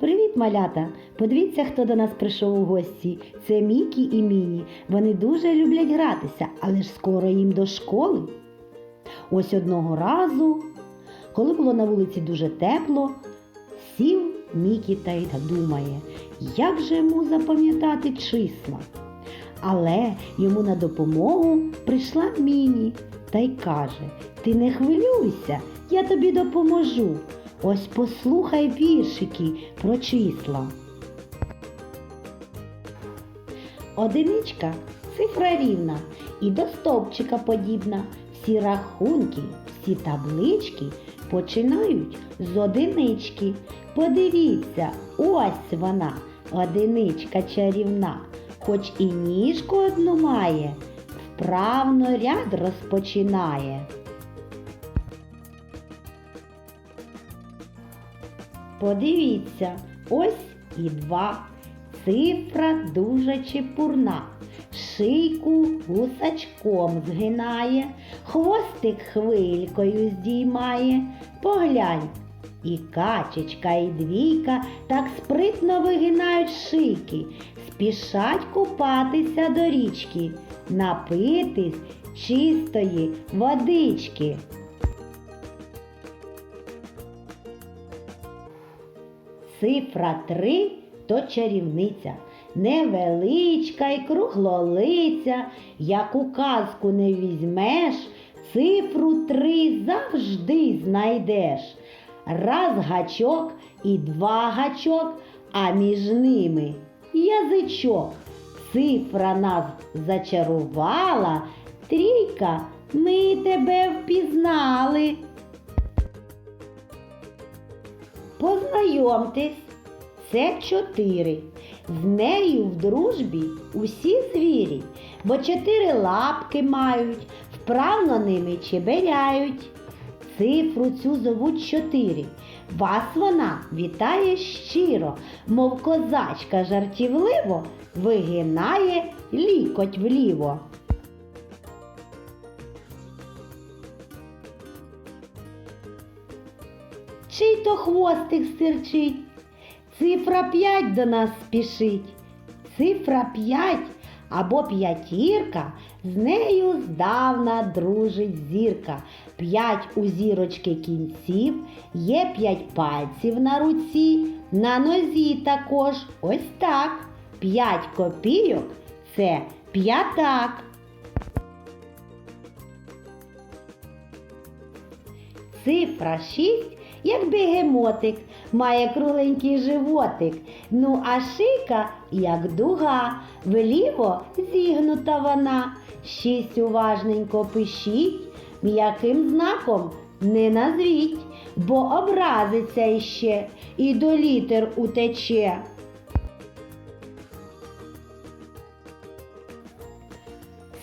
Привіт, малята! Подивіться, хто до нас прийшов у гості. Це Мікі і Міні. Вони дуже люблять гратися, але ж скоро їм до школи. Ось одного разу, коли було на вулиці дуже тепло, сів Мікі та й думає, як же йому запам'ятати числа. Але йому на допомогу прийшла Міні та й каже: Ти не хвилюйся, я тобі допоможу. Ось послухай віршики про числа. Одиничка цифра рівна і до стовпчика подібна. Всі рахунки, всі таблички починають з одинички. Подивіться, ось вона, одиничка чарівна, хоч і ніжку одну має, вправно ряд розпочинає. Подивіться, ось і два. Цифра дуже чепурна. Шийку гусачком згинає, хвостик хвилькою здіймає. Поглянь, і качечка, і двійка так спритно вигинають шийки, спішать купатися до річки, напитись чистої водички. Цифра три то чарівниця, невеличка й круглолиця, як у казку не візьмеш, цифру три завжди знайдеш. Раз гачок і два гачок, а між ними язичок. Цифра нас зачарувала, трійка, ми тебе впізнали. Познайомтесь, це чотири. З нею в дружбі усі звірі, бо чотири лапки мають, вправно ними чеберяють. Цифру цю зовуть чотири. Вас вона вітає щиро, мов козачка жартівливо вигинає лікоть вліво. Чий то хвостик стирчить, цифра п'ять до нас спішить. Цифра п'ять або п'ятірка, з нею здавна дружить зірка. П'ять у зірочки кінців, є п'ять пальців на руці, на нозі також ось так. П'ять копійок це п'ятак. Цифра 6, як бегемотик, має кругленький животик. Ну а шийка, як дуга, вліво зігнута вона. Шість уважненько пишіть, м'яким знаком не назвіть, бо образиться іще і до літер утече.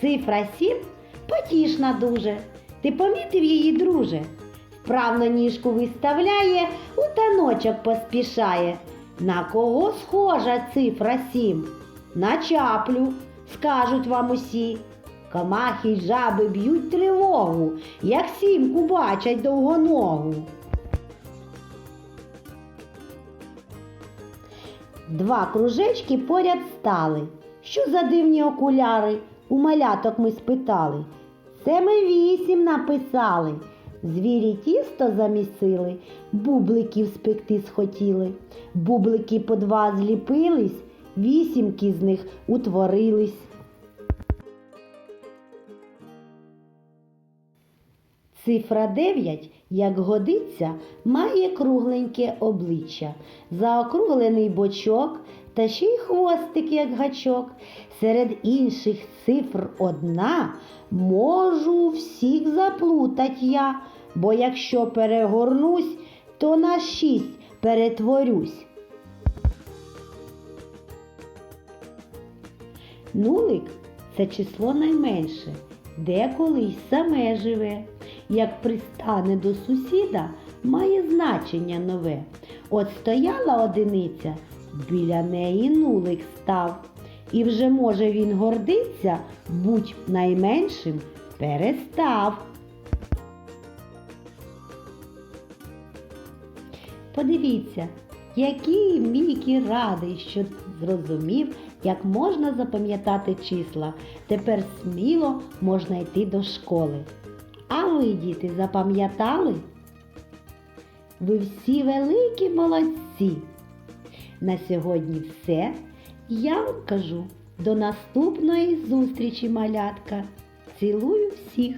Цифра 7 потішна дуже. Ти помітив її, друже? Вправно ніжку виставляє, у таночок поспішає. На кого схожа цифра 7? На чаплю, скажуть вам усі. Комахи й жаби б'ють тривогу, як сімку бачать довгоногу. Два кружечки поряд стали. Що за дивні окуляри? У маляток ми спитали. Це ми вісім написали. Звірі тісто замісили, бубликів спекти схотіли. Бублики по два зліпились, вісімки з них утворились. Цифра 9, як годиться, має кругленьке обличчя, заокруглений бочок та ще й хвостик, як гачок. Серед інших цифр одна можу всіх заплутать я, бо якщо перегорнусь, то на шість перетворюсь. Нулик це число найменше, деколи й саме живе. Як пристане до сусіда, має значення нове. От стояла одиниця, біля неї нулик став. І вже може він гордиться, будь найменшим перестав. Подивіться, Який Мікі радий, що зрозумів, як можна запам'ятати числа. Тепер сміло можна йти до школи. А ви, діти, запам'ятали? Ви всі великі молодці. На сьогодні все. Я вам кажу до наступної зустрічі, малятка. Цілую всіх!